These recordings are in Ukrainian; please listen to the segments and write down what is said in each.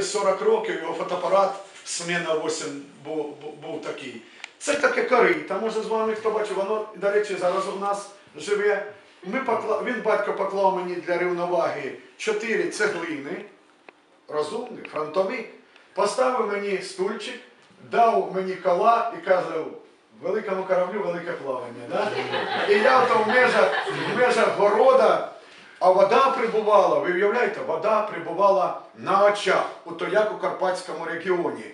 40 років його фотоапарат Смена 8 був, був, такий. Це таке корита, може з вами хто бачив, воно, до речі, зараз у нас живе. Ми покла... Він батько поклав мені для рівноваги 4 цеглини, розумний, фронтовик, поставив мені стульчик, дав мені кола і казав, великому кораблю велике плавання. Да? І я в межах, в межах города, а вода прибувала, ви уявляєте, вода прибувала на очах, у то як у Карпатському регіоні.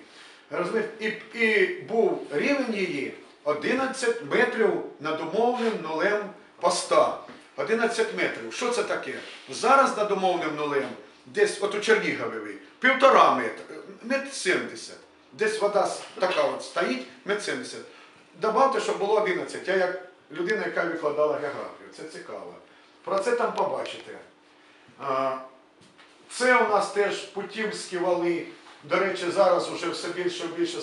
І, і був рівень її 11 метрів над умовним нулем поста. 11 метрів. Що це таке? Зараз над умовним нулем, десь от у Чернігові, півтора метра, метр 70. Десь вода така от стоїть, метр 70. Добавте, щоб було 11. Я як людина, яка викладала географію. Це цікаво. Про це там побачите. Це у нас теж путівські вали. До речі, зараз вже все більше і більше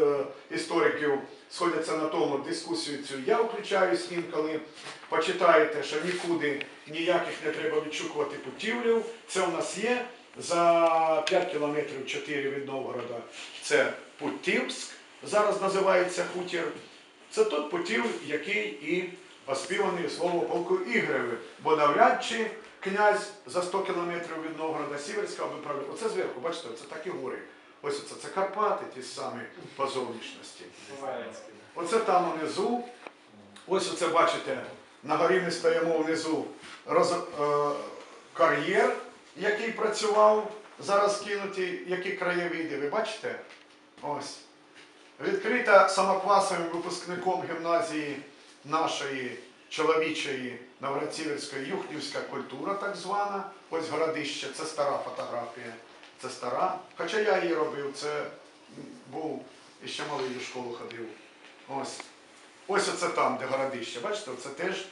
е, істориків сходяться на тому дискусію цю. Я включаюсь інколи. Почитаєте, що нікуди ніяких не треба відшукувати путівлів. Це у нас є за 5 кілометрів 4 від Новгорода. Це Путівськ, зараз називається хутір. Це тот путів, який і оспіваний слово полку Ігреве, бо навряд чи князь за 100 кілометрів від Новгорода Сіверська би. Оце зверху, бачите, це такі гори. Ось це, це Карпати, ті самі по зовнішності. Оце там внизу. Ось оце бачите, на горі ми стоїмо внизу роз, е, кар'єр, який працював, зараз кинуті, які краєвиди, ви бачите? Ось. Відкрита самоквасовим випускником гімназії нашої чоловічої Новгород-Сіверської Юхнівська культура, так звана. Ось городище, це стара фотографія. Це стара. Хоча я її робив, це був і ще малий у школу ходив. Ось. Ось оце там, де городище. Бачите, це теж